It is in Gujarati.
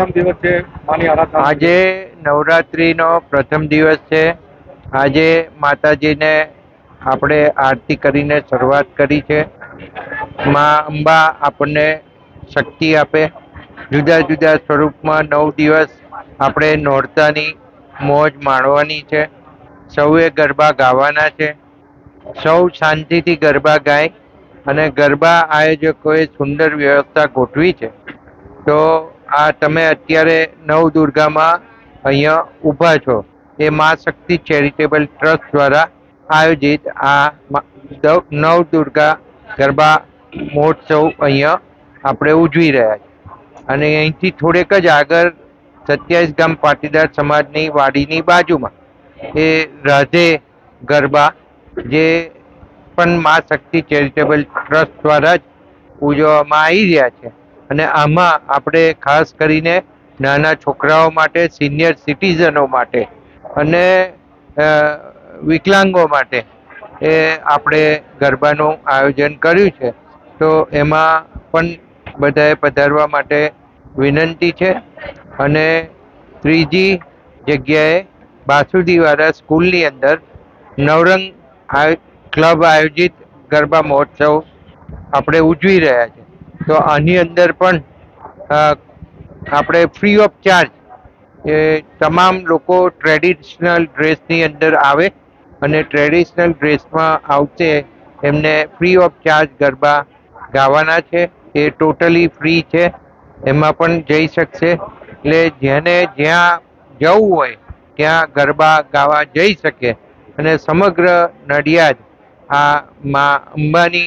પ્રથમ દિવસ છે માની આરાધના. આજે નવરાત્રિનો પ્રથમ દિવસ છે. આજે માતાજીને આપણે આરતી કરીને શરૂઆત કરી છે. મા અંબા આપણને શક્તિ આપે. જુદા જુદા સ્વરૂપમાં નવ દિવસ આપણે નોરતાની મોજ માણવાની છે. સૌએ ગરબા ગાવાના છે. સૌ શાંતિથી ગરબા ગાય અને ગરબા આયોજકોએ સુંદર વ્યવસ્થા ગોઠવી છે. તો આ તમે અત્યારે નવ દુર્ગામાં અહીંયા ઊભા છો. એ મા શક્તિ ચેરિટેબલ ટ્રસ્ટ દ્વારા આયોજિત આ નવ દુર્ગા ગરબા મહોત્સવ અહીંયા આપણે ઉજવી રહ્યા છીએ. અને અહીંથી થોડેક જ આગળ સત્યાવીસ ગામ પાટીદાર સમાજની વાડીની બાજુમાં એ રાધે ગરબા જે પણ મા શક્તિ ચેરિટેબલ ટ્રસ્ટ દ્વારા જ ઉજવવામાં આવી રહ્યા છે. અને આમાં આપણે ખાસ કરીને નાના છોકરાઓ માટે સિનિયર સિટીઝનો માટે અને વિકલાંગો માટે એ આપણે ગરબાનું આયોજન કર્યું છે. તો એમાં પણ બધાએ પધારવા માટે વિનંતી છે અને ત્રીજી જગ્યાએ બાસુદીવાળા સ્કૂલની અંદર નવરંગ ક્લબ આયોજિત ગરબા મહોત્સવ આપણે ઉજવી રહ્યા છે. તો આની અંદર પણ આપણે ફ્રી ઓફ ચાર્જ એ તમામ લોકો ટ્રેડિશનલ ડ્રેસની અંદર આવે અને ટ્રેડિશનલ ડ્રેસમાં આવશે એમને ફ્રી ઓફ ચાર્જ ગરબા ગાવાના છે. એ ટોટલી ફ્રી છે. એમાં પણ જઈ શકશે. એટલે જેને જ્યાં જવું હોય, ત્યાં ગરબા ગાવા જઈ શકે. અને સમગ્ર નડિયાદ આ મા અંબાની